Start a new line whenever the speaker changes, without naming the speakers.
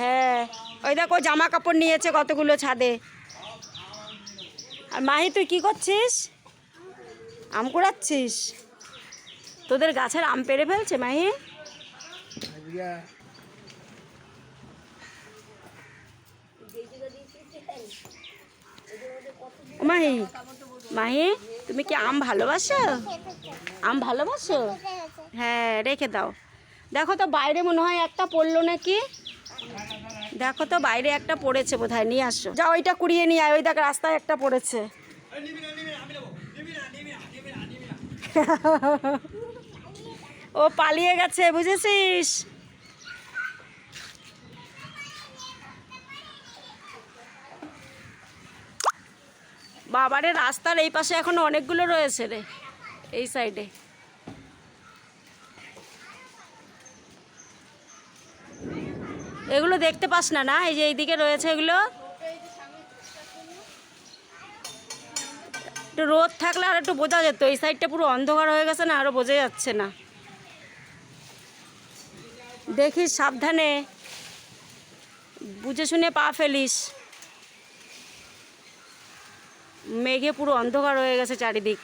হ্যাঁ। ওই দেখো জামা কাপড় নিয়েছে কতগুলো ছাদে। আর মাহি, তুই কি করছিস? আম কুড়াচ্ছিস? তোদের গাছের আম পেরে ফেলছে মাহি? মাহি মাহি, তুমি কি আম ভালোবাসো? আম ভালোবাসো? হ্যাঁ রেখে দাও। দেখো তো বাইরে মনে হয় একটা পড়ল নাকি। দেখো তো, বাইরে একটা পড়েছে বোধহয়, নিয়ে আসো। যা ওইটা কুড়িয়ে নিয়ে আয়, ওই দেখ, রাস্তায় একটা পড়েছে। ও পালিয়ে গেছে, বুঝেছিস? বাবারে, রাস্তার এই পাশে এখনও অনেকগুলো রয়েছে রে, এই সাইডে এগুলো দেখতে পাস না না? এই যে এইদিকে রয়েছে এগুলো। একটু রোদ থাকলে আর একটু বোঝা যেত। এই সাইডটা পুরো অন্ধকার হয়ে গেছে না আরও বোঝা যাচ্ছে না। দেখিস সাবধানে। বুঝে শুনে পা ফেলিস। মেঘে পুরো অন্ধকার হয়ে গেছে চারিদিক।